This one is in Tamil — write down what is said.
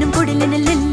நானும் குடலினில்